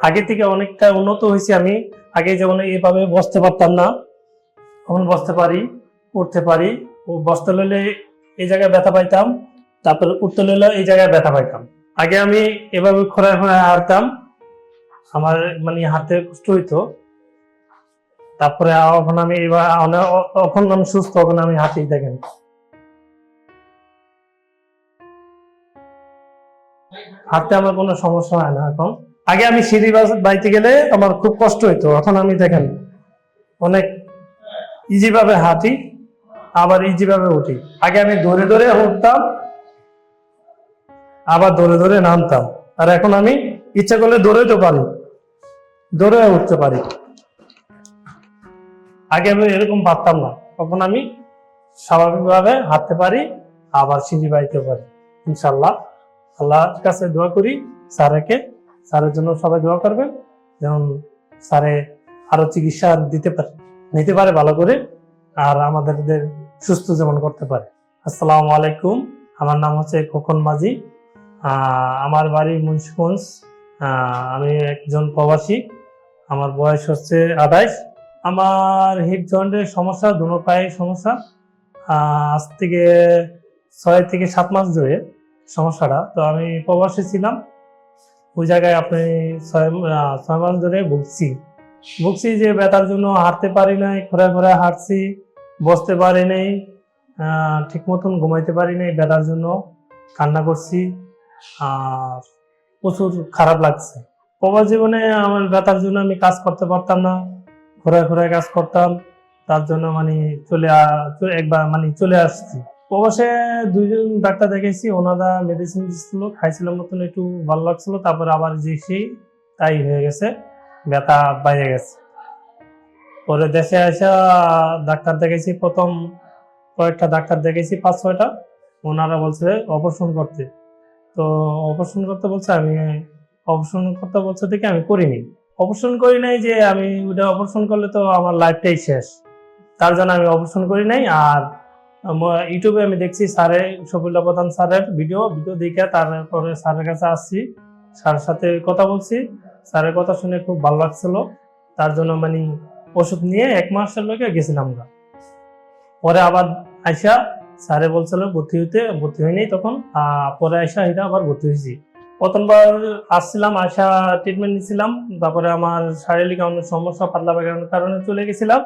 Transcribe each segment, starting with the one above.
আগে থেকে অনেকটা উন্নত হয়েছি আমি। আগে যেমন এভাবে বসতে পারতাম না এখন বসতে পারি, উঠতে পারি, ও বসতে লইলে এই জায়গায় ব্যথা পাইতাম, তারপর উঠতে লইলে এই জায়গায় ব্যথা পাইতাম। আগে আমি এভাবে খোঁড়ায় খোঁড়ায় হারতাম আমার মানে হাতে কষ্ট হইতো। তারপরে এখন আমি এবার এখন আমি সুস্থ, এখন আমি হাঁটি, দেখেন। হাঁটতে আমার কোনো সমস্যা হয় না এখন। আগে আমি সিঁড়ি বাইতে গেলে আমার খুব কষ্ট হইতো, এখন আমি দেখেন অনেক ইজি ভাবে হাঁটি, আবার ইজি ভাবে উঠি। আগে আমি ধরে ধরে উঠতাম, আবার ধরে ধরে নামতাম। আর এখন আমি ইচ্ছা করলে দৌড়াইতে পারি দৌড়ে উঠতে পারি। আগে আমি এরকম পারতাম না, তখন আমি স্বাভাবিকভাবে হাঁটতে পারি, আবার সিঁড়ি বাইতে পারি। ইনশাল্লাহ আল্লাহর কাছে দোয়া করি, স্যারকে স্যারের জন্য সবাই দোয়া করবেন, যেমন স্যারে আরও চিকিৎসা দিতে পারে, নিতে পারে ভালো করে, আর আমাদের সুস্থ যেমন করতে পারে। আসসালামু আলাইকুম, আমার নাম হচ্ছে খোকন মাঝি। আমার বাড়ি মুন্সিগঞ্জ। আমি একজন প্রবাসী, আমার বয়স হচ্ছে আঠাইশ আমার হিপ জয়েন্টের সমস্যা, দুনো পায়ে সমস্যা। আজ থেকে ছয় থেকে সাত মাস ধরে সমস্যাটা। তো আমি প্রবাসী ছিলাম ওই জায়গায় আপনি ছয় ছয় মাস ধরে ভুগছি। ভুগছি যে ব্যথার জন্য হাঁটতে পারি নাই ঘোরা ঘোরা হাঁটছি, বসতে পারি নাই ঠিক মতন ঘুমাইতে পারি নাই, ব্যথার জন্য কান্না করছি, আর প্রচুর খারাপ লাগছে। প্রবাস জীবনে আমার ব্যথার জন্য আমি কাজ করতে পারতাম না, ঘোরায় ঘোরায় কাজ করতাম, তার জন্য মানে চলে একবার মানে চলে আসছি। প্রবাসে দুইজন ডাক্তার দেখেছি ওনারা মেডিসিন দিচ্ছিল খাইছিলাম মতন একটু ভালো লাগছিল, তারপর আবার যে সেই, তাই হয়ে গেছে, ব্যথা বাইরে গেছে। পরে দেশে আসা ডাক্তার দেখেছি প্রথম কয়েকটা ডাক্তার দেখেছি পাঁচ ছয়টা, ওনারা বলছে অপারেশন করতে। তো অপারেশন করতে বলছে, আমি অপারেশন করতে বলছে দেখে আমি করিনি। অপারেশন করি নাই যে আমি ওটা অপারেশন করলে তো আমার লাইফটাই শেষ। তার জন্য আমি অপারেশন করি নাই, আর ইউটিউবে আমি দেখছি স্যারের শফিল্লা প্রধান স্যারের ভিডিও ভিডিও দেখে তারপরে স্যারের কাছে আসছি। স্যারের সাথে কথা বলছি। স্যারের কথা শুনে খুব ভালো লাগছিল। তার জন্য মানে ওষুধ নিয়ে এক মাসের লোকে গেছিলাম আমরা। পরে আবার আইসা স্যারে বলছিল, ভর্তি হইতে, ভর্তি হয়নি তখন। পরে আইসা এটা আবার ভর্তি হয়েছি প্রথমবার আসছিলাম আসা ট্রিটমেন্ট নিছিলাম। তারপরে আমার শারীরিক অনেক সমস্যা, পাতলা পায়খানার কারণে চলে গেছিলাম।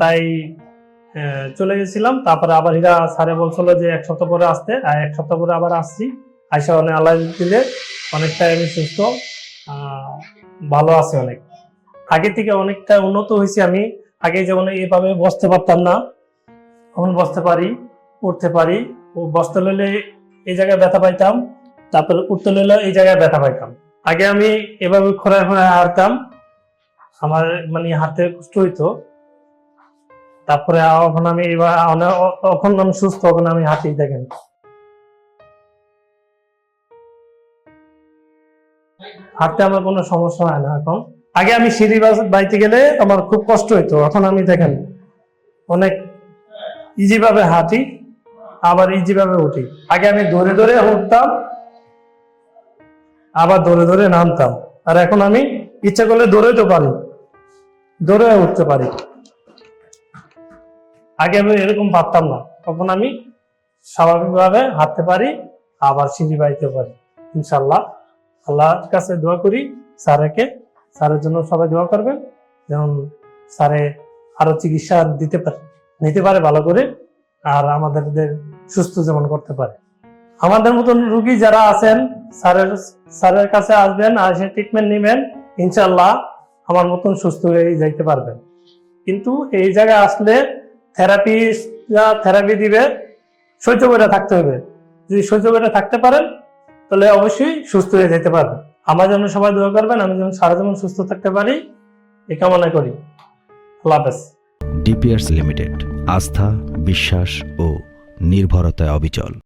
তাই চলে গেছিলাম। তারপরে আবার হীরা স্যারে বলছিল যে এক সপ্তাহ পরে আসতে। আর এক সপ্তাহ পরে আবার আসছি। আইসা অনেক আল্লাহ দিলে অনেকটাই আমি সুস্থ ভালো আছে অনেক। আগে থেকে অনেকটা উন্নত হয়েছি আমি। আগে যেমন এইভাবে বসতে পারতাম না এখন বসতে পারি, উঠতে পারি। ও বসতে লইলে এই জায়গায় ব্যথা পাইতাম, তারপর উঠতে লইলে এই জায়গায় ব্যথা পাইতাম। আগে আমি এভাবে খোঁড়ায় খোঁড়ায় হারতাম আমার মানে হাতে কষ্ট হইতো। তারপরে এখন আমি অনে- এখন আমি সুস্থ, এখন আমি হাঁটি, দেখেন। হাঁটতে আমার কোনো সমস্যা হয় না এখন। আগে আমি সিঁড়ি বাইতে গেলে আমার খুব কষ্ট হইতো। এখন আমি দেখেন, অনেক ইজি ভাবে হাঁটি, আবার ইজি ভাবে উঠি। আগে আমি ধরে ধরে উঠতাম, আবার ধরে ধরে নামতাম। আর এখন আমি ইচ্ছা করলে দৌড়াইতে পারি দৌড়ে উঠতে পারি। আগে আমি এরকম পারতাম না। তখন আমি স্বাভাবিকভাবে হাঁটতে পারি, আবার সিঁড়ি বাইতে পারি। ইনশাল্লাহ আল্লাহর কাছে দোয়া করি, স্যারকে। স্যারের জন্য সবাই দোয়া করবেন যেমন স্যারে আরও চিকিৎসা দিতে পারে, নিতে পারে ভালো করে, আর আমাদের সুস্থ যেমন করতে পারে। আমাদের মতন রুগী যারা আছেন, স্যারের স্যারের কাছে আসবেন আর সে ট্রিটমেন্ট নেবেন ইনশাল্লাহ আমার মতন সুস্থ হয়ে যাইতে পারবেন। কিন্তু এই জায়গায় আসলে থেরাপি থেরাপি দিবে, সহ্য করে থাকতে হবে। যদি সহ্য করে থাকতে পারেন, তাহলে অবশ্যই সুস্থ হয়ে যেতে পারবেন। আমার জন্য সবাই দোয়া করবেন, আমি যেন সারা জীবন সুস্থ থাকতে পারি। এ কামনা করি। আল্লাহ হাফেজ। ডিপিআরস লিমিটেড আস্থা, বিশ্বাস ও নির্ভরতায় অবিচল।